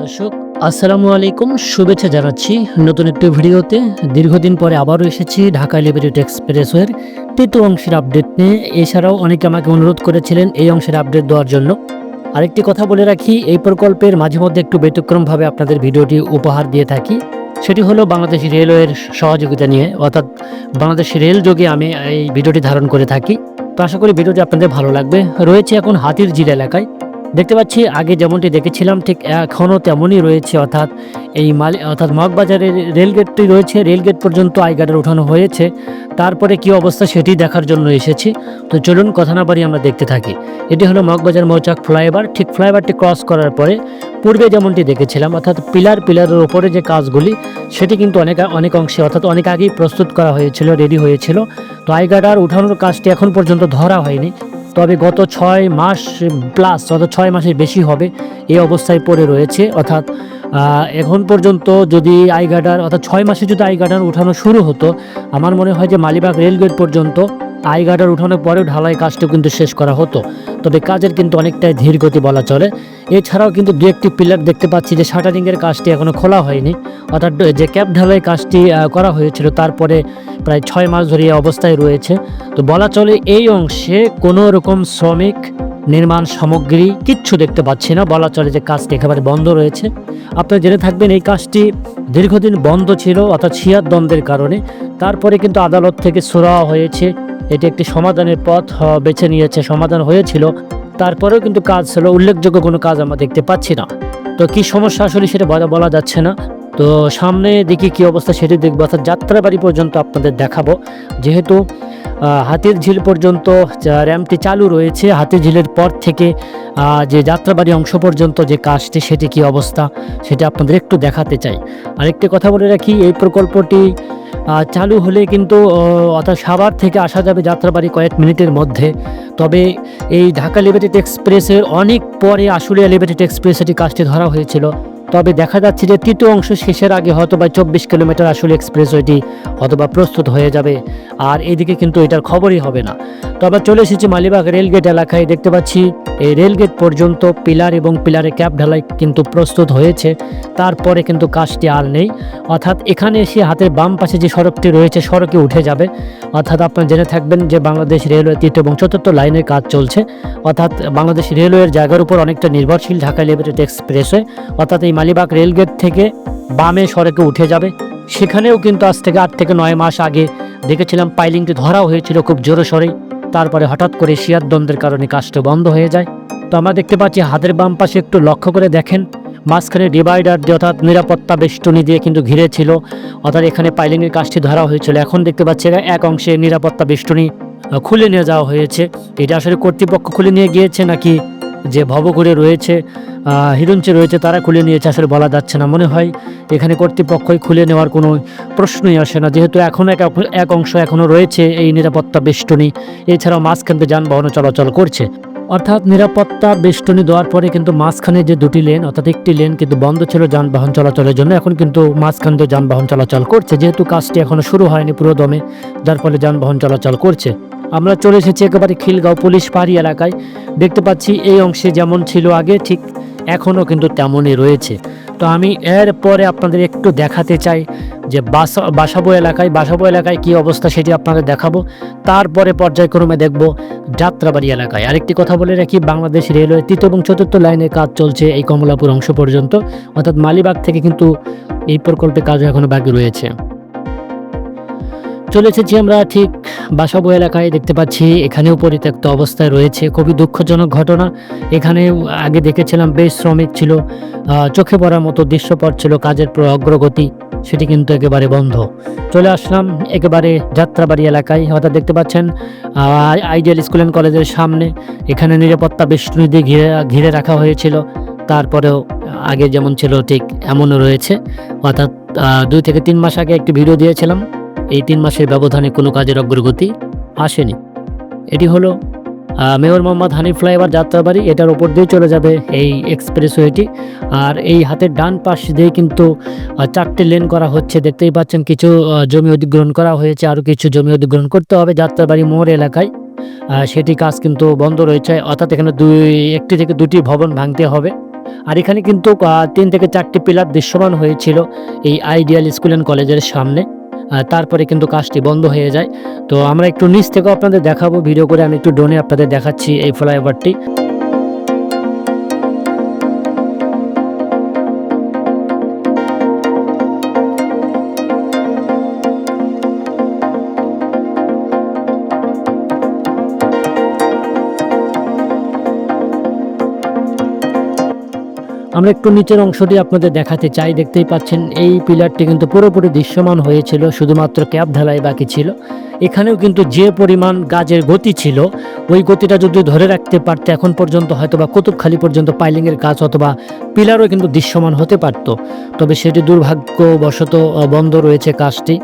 দর্শক, আসসালামু আলাইকুম। শুভেচ্ছা জানাচ্ছি নতুন একটি ভিডিওতে। দীর্ঘদিন পরে আবারও এসেছি ঢাকা লিবারেট এক্সপ্রেসওয়ের তৃতীয় অংশের আপডেট নিয়ে। এছাড়াও অনেকে আমাকে অনুরোধ করেছিলেন এই অংশের আপডেট দেওয়ার জন্য। আরেকটি কথা বলে রাখি, এই প্রকল্পের মাঝে মধ্যে একটু ব্যতিক্রমভাবে আপনাদের ভিডিওটি উপহার দিয়ে থাকি। সেটি হলো বাংলাদেশ রেলওয়ের সহযোগিতা নিয়ে। অর্থাৎ বাংলাদেশ রেল যোগে আমি এই ভিডিওটি ধারণ করে থাকি। তো আশা করি ভিডিওটি আপনাদের ভালো লাগবে। রয়েছে এখন হাতির জিল এলাকায়। দেখতে পাচ্ছি, আগে যেমনটি দেখেছিলাম, ঠিক এখনও তেমনই রয়েছে। অর্থাৎ এই মালি, অর্থাৎ মগবাজারের রেলগেটটি রয়েছে। রেলগেট পর্যন্ত আইগার্ডার উঠানো হয়েছে। তারপরে কি অবস্থা সেটি দেখার জন্য এসেছি। তো চলুন, কথা না বাড়ি আমরা দেখতে থাকি। এটি হলো মগবাজার মৌচাক ফ্লাইওভার। ঠিক ফ্লাইওভারটি ক্রস করার পরে পূর্বে যেমনটি দেখেছিলাম, অর্থাৎ পিলার, পিলারের ওপরে যে কাজগুলি, সেটি কিন্তু অনেক অনেক অংশে, অর্থাৎ অনেক আগেই প্রস্তুত করা হয়েছিল, রেডি হয়েছিল। তো আইগার্ডার উঠানোর কাজটি এখন পর্যন্ত ধরা হয়নি। তবে গত ছয় মাস প্লাস অর্থাৎ ছয় মাসের বেশি হবে এই অবস্থায় পড়ে রয়েছে। অর্থাৎ এখন পর্যন্ত যদি আই গার্ডার, অর্থাৎ ছয় মাসে যদি আই গার্ডার উঠানো শুরু হতো, আমার মনে হয় যে মালিবাগ রেলগেট পর্যন্ত আই গার্ডার উঠানোর পরেও ঢালাই কাজটা কিন্তু শেষ করা হতো। তবে কাজের কিন্তু অনেকটাই ধীর গতি বলা চলে। এছাড়াও কিন্তু দু একটি পিলার দেখতে পাচ্ছি যে শাটারিংয়ের কাজটি এখনও খোলা হয়নি। অর্থাৎ যে ক্যাব ঢালাই কাজটি করা হয়েছিল তারপরে প্রায় ছয় মাস ধরে অবস্থায় রয়েছে। তো বলা চলে এই অংশে কোনো রকম শ্রমিক, নির্মাণ সামগ্রী কিচ্ছু দেখতে পাচ্ছি না। বলা চলে যে কাজটি একেবারে বন্ধ রয়েছে। আপনারা জেনে থাকবেন এই কাজটি দীর্ঘদিন বন্ধ ছিল, অর্থাৎ ছিয়ার দ্বন্দ্বের কারণে। তারপরে কিন্তু আদালত থেকে সুরা হয়েছে। এটি একটি সমাধানের পথ বেছে নিয়েছে, সমাধান হয়েছিল। তারপরেও কিন্তু কাজ ছিল উল্লেখযোগ্য কোনো কাজ আমরা দেখতে পাচ্ছি না। তো কি সমস্যা আসলে সেটা বলা যাচ্ছে না। তো সামনে দেখি কি অবস্থা সেটি দেখব, অর্থাৎ যাত্রাবাড়ি পর্যন্ত আপনাদের দেখাবো। যেহেতু হাতির ঝিল পর্যন্ত র্যাম্পটি চালু রয়েছে, হাতির ঝিলের পর থেকে যে যাত্রাবাড়ি অংশ পর্যন্ত যে কাজটি, সেটি কি অবস্থা, সেটা আপনাদের একটু দেখাতে চাই। আরেকটি কথা বলে রাখি, এই প্রকল্পটি চালু হলে কিন্তু অর্থাৎ সাভার থেকে আসা যাবে যাত্রাবাড়ি কয়েক মিনিটের মধ্যে। তবে এই ঢাকা লিমিটেড এক্সপ্রেসের অনেক পরে আশুলিয়া লিমিটেড এক্সপ্রেস এটি কাজটি ধরা হয়েছিল। তবে দেখা যাচ্ছে যে তৃতীয় অংশ শেষের আগে হয়তো বা চব্বিশ কিলোমিটার আসলে এক্সপ্রেস হয়তো হয়তোবা প্রস্তুত হয়ে যাবে। আর এদিকে কিন্তু এটার খবরই হবে না। তো আমরা চলে এসেছি মালিবাগ রেলগেট এলাকায়। দেখতে পাচ্ছি, এই রেলগেট পর্যন্ত পিলার এবং পিলারে ক্যাপ ঢালাই কিন্তু প্রস্তুত হয়েছে। তারপরে কিন্তু কাজটি আর নেই। অর্থাৎ এখানে এসে হাতের বাম পাশে যে সড়কটি রয়েছে, সড়কে উঠে যাবে। অর্থাৎ আপনারা জেনে থাকবেন যে বাংলাদেশ রেলওয়ে তৃতীয় এবং চতুর্থ লাইনের কাজ চলছে। অর্থাৎ বাংলাদেশ রেলওয়ের জায়গার উপর অনেকটা নির্ভরশীল ঢাকা লিমিটেড এক্সপ্রেসওয়ে। অর্থাৎ এই মালিবাগ রেলগেট থেকে বামে সড়কে উঠে যাবে। সেখানেও কিন্তু আজ থেকে আট থেকে নয় মাস আগে দেখেছিলাম পাইলিংটি ধরাও হয়েছিল খুব জোরে সরে তারপরে হঠাৎ করে শিয়ার দ্বন্দ্বের কারণে কাজটা বন্ধ হয়ে যায়। তো আমরা দেখতে পাচ্ছি হাতের বাম পাশে একটু লক্ষ্য করে দেখেন। মাঝখানে ডিভাইডার দিয়ে অর্থাৎ নিরাপত্তা বেষ্টনী দিয়ে কিন্তু ঘিরে ছিল অর্থাৎ এখানে পাইলিংয়ের কাজটি ধরা হয়েছিল। এখন দেখতে পাচ্ছি এক অংশে নিরাপত্তা বেষ্টনী খুলে নিয়ে যাওয়া হয়েছে। এটা আসলে কর্তৃপক্ষ খুলে নিয়ে গিয়েছে নাকি যে ভবঘুরে রয়েছে হিরুঞ্চে রয়েছে, তারা খুলে নিয়েছে, আসলে বলা যাচ্ছে না। মনে হয় এখানে কর্তৃপক্ষই খুলে নেওয়ার কোনো প্রশ্নই আসে না। যেহেতু এখন এক এক অংশ এখনও রয়েছে, এই নিরাপত্তা বেষ্টনী, এছাড়াও মাঝখান দিয়ে চলাচল করছে। অর্থাৎ নিরাপত্তা বেষ্টনী দেওয়ার পরে কিন্তু মাঝখানে যে দুটি লেন, অর্থাৎ একটি লেন কিন্তু বন্ধ ছিল যানবাহন চলাচলের জন্য, এখন কিন্তু মাঝখান দিয়ে যানবাহন চলাচল করছে। যেহেতু কাজটি এখনও শুরু হয়নি পুরো দমে যার ফলে যানবাহন চলাচল করছে। আমরা চলে এসেছি একেবারে খিলগাঁও পুলিশ পাহাড়ি এলাকায়। দেখতে পাচ্ছি এই অংশে যেমন ছিল আগে, ঠিক এখনও কিন্তু তেমনই রয়েছে। তো আমি এর পরে আপনাদের একটু দেখাতে চাই যে বাসা, বাসাবো এলাকায় বাসাবো এলাকায় কি অবস্থা সেটি আপনাদের দেখাবো। তারপরে পর্যায়ক্রমে দেখব যাত্রাবাড়ি এলাকায়। আরেকটি কথা বলে রাখি, বাংলাদেশ রেলওয়ে তৃতীয় এবং চতুর্থ লাইনের কাজ চলছে এই কমলাপুর অংশ পর্যন্ত। অর্থাৎ মালিবাগ থেকে কিন্তু এই প্রকল্পে কাজও এখনও বাকি রয়েছে। চলে এসেছি আমরা ঠিক বাসাবো এলাকায়, দেখতে পাচ্ছি এখানেও পরিত্যক্ত অবস্থায় রয়েছে। খুবই দুঃখজনক ঘটনা। এখানে আগে দেখেছিলাম বেশ শ্রমিক ছিল চোখে পড়ার মতো দৃশ্যপট ছিল, কাজের অগ্রগতি, সেটি কিন্তু একেবারে বন্ধ। চলে আসলাম একেবারে যাত্রাবাড়ি এলাকায় অর্থাৎ দেখতে পাচ্ছেন আইডিয়াল স্কুল অ্যান্ড কলেজের সামনে, এখানে নিরাপত্তা বেষ্টনী ঘিরে ঘিরে রাখা হয়েছিল। তারপরেও আগে যেমন ছিল ঠিক এমনও রয়েছে। অর্থাৎ দুই থেকে তিন মাস আগে একটি ভিডিও দিয়েছিলাম। এই তিন মাসের ব্যবধানে কোনো কাজের অগ্রগতি আসেনি। এটি হলো মেয়র মোহাম্মদ হানিফ ফ্লাইওভার যাত্রাবাড়ি, এটার ওপর দিয়ে চলে যাবে এই এক্সপ্রেসওয়েটি। আর এই হাতের ডান পাশ দিয়ে কিন্তু চারটে লেন করা হচ্ছে। দেখতেই পাচ্ছেন কিছু জমি অধিগ্রহণ করা হয়েছে, আরও কিছু জমি অধিগ্রহণ করতে হবে যাত্রাবাড়ি মোড় এলাকায়। সেটি কাজ কিন্তু বন্ধ রয়েছে, অর্থাৎ এখানে দুই, একটি থেকে দুটি ভবন ভাঙতে হবে। আর এখানে কিন্তু তিন থেকে চারটি পিলার দৃশ্যমান হয়েছিল এই আইডিয়াল স্কুল অ্যান্ড কলেজের সামনে। তারপরে কিন্তু কাজটি বন্ধ হয়ে যায়। তো আমরা একটু নিচ থেকেও আপনাদের দেখাবো। ভিডিও করে আমি একটু ডোনে আপনাদের দেখাচ্ছি এই ফ্লাইওভারটি আমরা একটু নিচের অংশটি আপনাদের দেখাতে চাই। দেখতেই পাচ্ছেন, এই পিলারটি কিন্তু পুরোপুরি দৃশ্যমান হয়েছিল, শুধুমাত্র ক্যাপ ঢালাই বাকি ছিল। এখানেও কিন্তু যে পরিমাণ গাছের গতি ছিল, ওই গতিটা যদি ধরে রাখতে পারতে, এখন পর্যন্ত হয়তো বা কুতুবখালি পর্যন্ত পাইলিংয়ের কাজ অথবা পিলারও কিন্তু দৃশ্যমান হতে পারত। তবে সেটি দুর্ভাগ্যবশত বন্ধ রয়েছে কাজটি।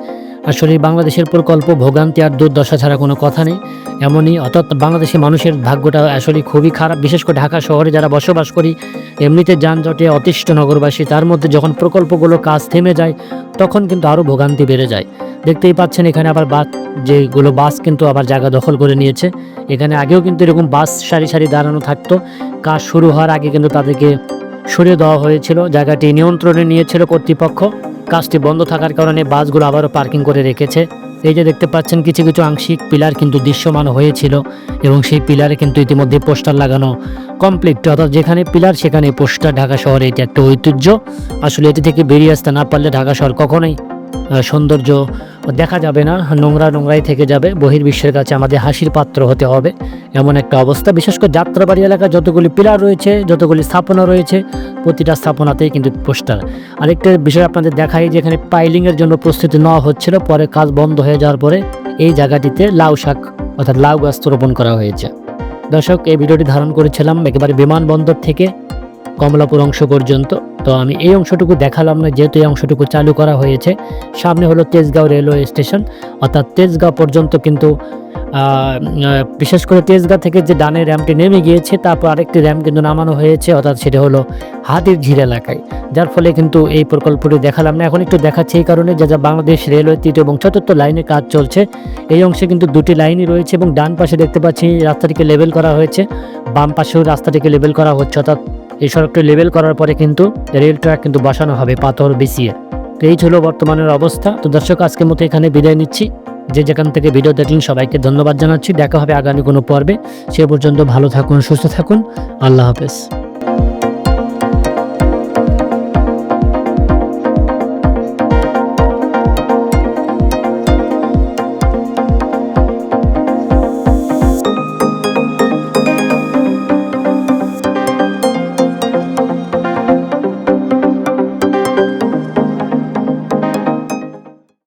আসলে বাংলাদেশের প্রকল্প ভোগান্তি আর দুর্দশা ছাড়া কোনো কথা নেই। এমনই অর্থাৎ বাংলাদেশের মানুষের ভাগ্যটা আসলে খুবই খারাপ। বিশেষ করে ঢাকা শহরে যারা বসবাস করি, এমনিতে যানজটে অতিষ্ঠ নগরবাসী, তার মধ্যে যখন প্রকল্পগুলো কাজ থেমে যায়, তখন কিন্তু আরও ভোগান্তি বেড়ে যায়। দেখতেই পাচ্ছেন এখানে আবার বাস যেগুলো বাস কিন্তু আবার জায়গা দখল করে নিয়েছে। এখানে আগেও কিন্তু এরকম বাস সারি সারি দাঁড়ানো থাকতো। কাজ শুরু হওয়ার আগে কিন্তু তাদেরকে সরিয়ে দেওয়া হয়েছিল। জায়গাটি নিয়ন্ত্রণে নিয়েছিল কর্তৃপক্ষ। কাজটি বন্ধ থাকার কারণে বাসগুলো আবারও পার্কিং করে রেখেছে। এই যে দেখতে পাচ্ছেন, কিছু কিছু আংশিক পিলার কিন্তু দৃশ্যমান হয়েছিল এবং সেই পিলারে কিন্তু ইতিমধ্যে পোস্টার লাগানো কমপ্লিট। অর্থাৎ যেখানে পিলার, সেখানে পোস্টার। ঢাকা শহরে এটি একটা ঐতিহ্য। আসলে এটি থেকে বেরিয়ে আসতে না পারলে ঢাকা শহর কখনোই সৌন্দর্য দেখা যাবে না, নোংরা নোংরাই থেকে যাবে। বহির্বিশ্বের কাছে আমাদের হাসির পাত্র হতে হবে। এমন একটা অবস্থা। বিশেষ করে যাত্রাবাড়ি এলাকায় যতগুলি পিলার রয়েছে, যতগুলি স্থাপনা রয়েছে, প্রতিটা স্থাপনাতেই কিন্তু পোস্টার। আরেকটা বিষয় আপনাদের দেখাই, যেখানে পাইলিংয়ের জন্য প্রস্তুতি নেওয়া হচ্ছিল, পরে কাজ বন্ধ হয়ে যাওয়ার পরে এই জায়গাটিতে লাউ শাক, অর্থাৎ লাউ গাছ রোপণ করা হয়েছে। দর্শক, এই ভিডিওটি ধারণ করেছিলাম একেবারে বিমানবন্দর থেকে কমলাপুর অংশ পর্যন্ত। তো আমি এই অংশটুকু দেখালাম না, যেহেতু এই অংশটুকু চালু করা হয়েছে। সামনে হলো তেজগাঁও রেলওয়ে স্টেশন, অর্থাৎ তেজগাঁও পর্যন্ত কিন্তু বিশেষ করে তেজগাঁ থেকে যে ডানের র্যাম্পটি নেমে গিয়েছে, তারপর আরেকটি র্যাম্প কিন্তু নামানো হয়েছে, অর্থাৎ সেটা হলো হাতির ঝিল এলাকায়। যার ফলে কিন্তু এই প্রকল্পটি দেখালাম না, এখন একটু দেখাচ্ছি এই কারণে যা যা বাংলাদেশ রেলওয়ে তৃতীয় এবং চতুর্থ লাইনে কাজ চলছে, এই অংশে কিন্তু দুটি লাইনই রয়েছে এবং ডান পাশে দেখতে পাচ্ছি রাস্তাটিকে লেবেল করা হয়েছে, বাম পাশেও রাস্তাটিকে লেবেল করা হচ্ছে, অর্থাৎ এই সড়কটি লেভেল করার পরে কিন্তু রেল ট্র্যাক কিন্তু বসানো হবে, পাথর বিছিয়ে। তো এই ছিল বর্তমানের অবস্থা। তো দর্শক, আজকের মতো এখানে বিদায় নিচ্ছি। যে যেখান থেকে ভিডিও দেখলেন, সবাইকে ধন্যবাদ জানাচ্ছি। দেখা হবে আগামী কোনো পর্বে। সে পর্যন্ত ভালো থাকুন, সুস্থ থাকুন। আল্লাহ হাফেজ।